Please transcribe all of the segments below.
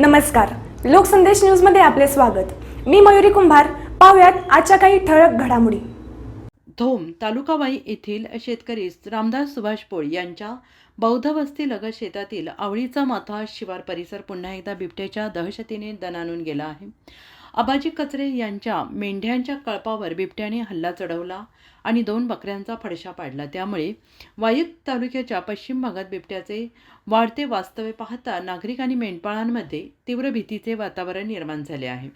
नमस्कार. लोकसंदेश न्यूजमध्ये आपले स्वागत. मी मयुरी कुंभार. पाहुयात आजच्या काही ठळक घडामोडी. धोम तालुकावाई येथील शेतकरी रामदास सुभाष पोळ यांच्या बौद्ध वस्ती लगत शेतातील आवळीचा माथा शिवार परिसर पुन्हा एकदा बिबट्याच्या दहशतीने दणानून गेला आहे. आबाजी कचरे यांच्या मेंढ्यांच्या कळपावर बिबट्याने हल्ला चढवला आणि दोन बकऱ्यांचा फडशा पाडला. त्यामुळे वायूक तालुक्याच्या पश्चिम भागात बिबट्याचे वाढते वास्तव्य पाहता नागरिक आणि मेंढपाळांमध्ये तीव्र भीतीचे वातावरण निर्माण झाले आहे.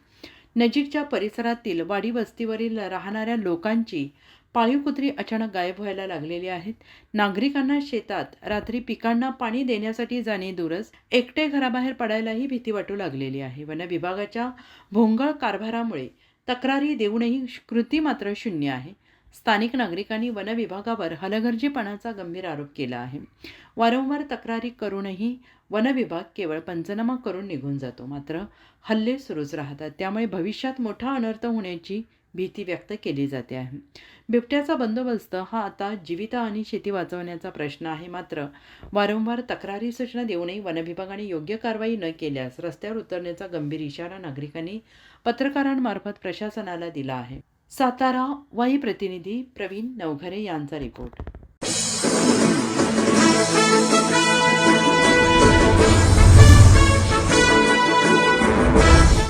नजीकच्या परिसरातील वाडी वस्तीवरील राहणाऱ्या लोकांची पाळीव कुत्री अचानक गायब व्हायला लागलेली आहेत. नागरिकांना शेतात रात्री पिकांना पाणी देण्यासाठी जाणे दूरच एकटे घराबाहेर पडायलाही भीती वाटू लागलेली आहे. वन विभागाच्या भोंगळ कारभारामुळे तक्रारी देऊनही कृती मात्र शून्य आहे. स्थानिक नागरिकांनी वन विभागावर हलगर्जीपणाचा गंभीर आरोप केला आहे. वारंवार तक्रारी करूनही वन विभाग केवळ पंचनामा करून निघून जातो. मात्र हल्ले सुरूच राहतात. त्यामुळे भविष्यात मोठा अनर्थ होण्याची भीती व्यक्त केली जाते आहे. बिबट्याचा बंदोबस्त हा आता जीवित आणि शेती वाचवण्याचा प्रश्न आहे. मात्र वारंवार तक्रारी सूचना देऊनही वनविभागाने योग्य कारवाई न केल्यास रस्त्यावर उतरण्याचा गंभीर इशारा नागरिकांनी पत्रकारांमार्फत प्रशासनाला दिला आहे. सातारा वाई प्रतिनिधी प्रवीण नवघरे यांचा रिपोर्ट.